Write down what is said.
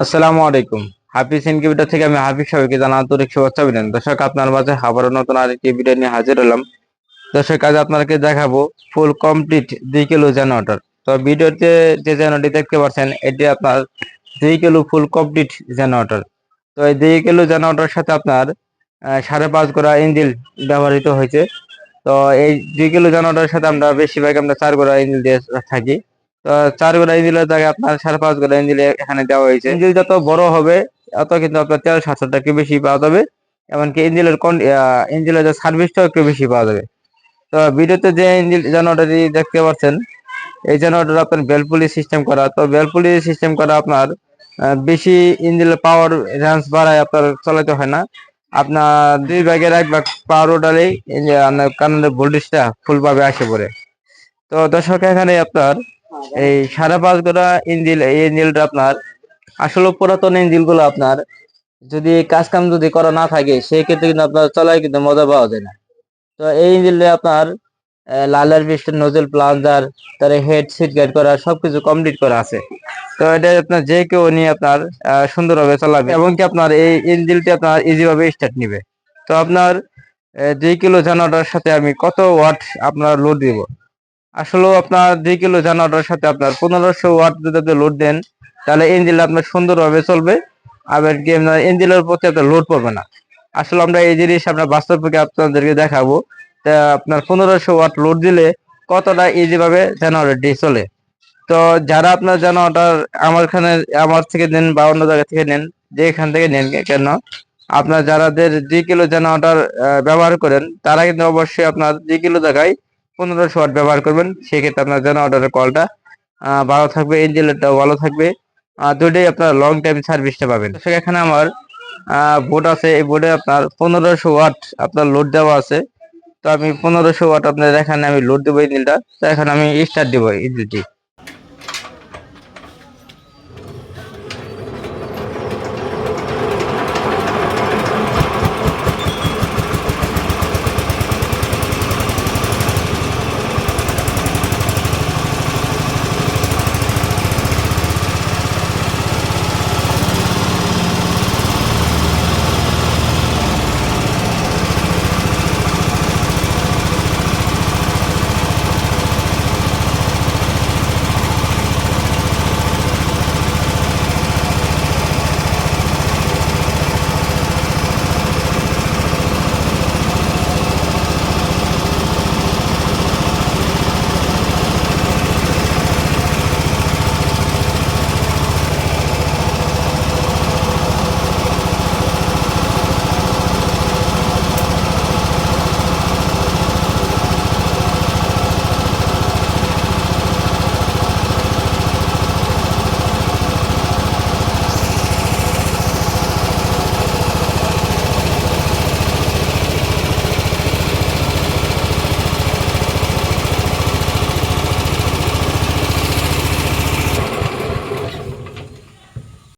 আসসালামু আলাইকুম। হাফিজ ইনকিউবেটর থেকে আমি হাফিজ সবাইকে জানা আন্তরিক শুভেচ্ছা অভিনন্দন দর্শক, আপনার মাঝে আবারও নতুন আরেকটি ভিডিও নিয়ে হাজির হলাম। দর্শক, আজ আপনাকে দেখাবো ফুল কমপ্লিট দুই কিলো জেনারেটর তো ভিডিওতে যে জেনারেটর দেখতে পাচ্ছেন, এটি আপনার দুই কিলো ফুল কমপ্লিট জেনারেটর তো এই দুই কিলো জেনারেটর সাথে আপনার সাড়ে পাঁচ গোড়া ইঞ্জিল ব্যবহৃত হয়েছে। তো এই দুই কিলো জেনারেটরের সাথে আমরা বেশিরভাগ আমরা চার গোড়া ইঞ্জিল দিয়ে থাকি। চার গোড়া ইঞ্জিলের জায়গায় আপনার সাড়ে পাঁচ গোড়া ইঞ্জিল এখানে দেওয়া হয়েছে। ইঞ্জিল যত বড় হবে, অত কিন্তু আপনার তেল সাতশোটা একটু বেশি পাওয়া যাবে। এমনকি ইঞ্জিলের কোন ইঞ্জিলের যে সার্ভিসটাও একটু বেশি পাওয়া যাবে। তো ভিডিওতে যে ইঞ্জিল জেনারেটরটি দেখতে পাচ্ছেন, এই জেনারেটর আপনার বেলপুলি সিস্টেম করা। তো বেলপুলি সিস্টেম করা আপনার বেশি ইঞ্জিলের পাওয়ার রেঞ্জ বাড়ায় আপনার চালাতে হয় না। আপনার দুই ভাগের এক ভাগ পাওয়ার ওঠালেই কারণে ভোল্টেজটা ফুলভাবে আসে পড়ে। তো দর্শক, এখানে আপনার এই সাড়ে পাঁচ গোড়া ইঞ্জিল, এই ইঞ্জিলটা আপনার আসলে পুরাতন ইঞ্জিলগুলো আপনার যদি কাজ কাম যদি করা না থাকে সেই ক্ষেত্রে কিন্তু আপনার চলায় কিন্তু মজা পাওয়া যায় না। তো এই ইঞ্জিলে আপনার লালের পিস্টন নোজেল প্লাঞ্জার তার হেড সিট গাইড করা, সবকিছু কমপ্লিট করা আছে। তো এটা আপনার যে কেউ নিয়ে আপনার সুন্দরভাবে চালাবে, এবং কি আপনার এই ইঞ্জিলটি আপনার ইজি ভাবে স্টার্ট নিবে। তো আপনার দুই কিলো জানাটার সাথে আমি কত ওয়াট আপনার লোড দিব? আসলে আপনার দুই কিলো জানাটার সাথে আপনার পনেরোশো ওয়াট যদি আপনি লোড দেন, তাহলে ইঞ্জিন আপনার সুন্দরভাবে চলবে। আবার কি আপনার প্রতি আপনার লোড পড়বে না। আসলে আমরা এই জিনিস আমরা বাস্তব থেকে আপনাদেরকে দেখাবো তা আপনার পনেরোশো ওয়াট লোড দিলে কতটা ইজিভাবে ভাবে জেনারেটরটি চলে। তো যারা আপনার জেনারেটর আমার এখানে, আমার থেকে নেন বা অন্য জায়গা থেকে নেন, যে এখান থেকে নেন কেন, আপনার যারাদের দুই কিলো জেনারেটর ব্যবহার করেন, তারা কিন্তু অবশ্যই আপনার দুই কিলো জায়গায় পনেরোশো ওয়াট ব্যবহার করবেন, সেক্ষেত্রে আপনার জন্য অর্ডারের কলটা ভালো থাকবে ইঞ্জিনটাও ভালো থাকবে দুটোই আপনার লং টাইম সার্ভিসটা পাবেন। সেখানে আমার বোর্ড আছে। এই বোর্ডে আপনার পনেরোশো ওয়াট আপনার লোড দেওয়া আছে। তো আমি পনেরোশো ওয়াট আপনার এখানে আমি লোড দেবো ইঞ্জিনটা তো এখন আমি স্টার্ট দেবো ইঞ্জিনটি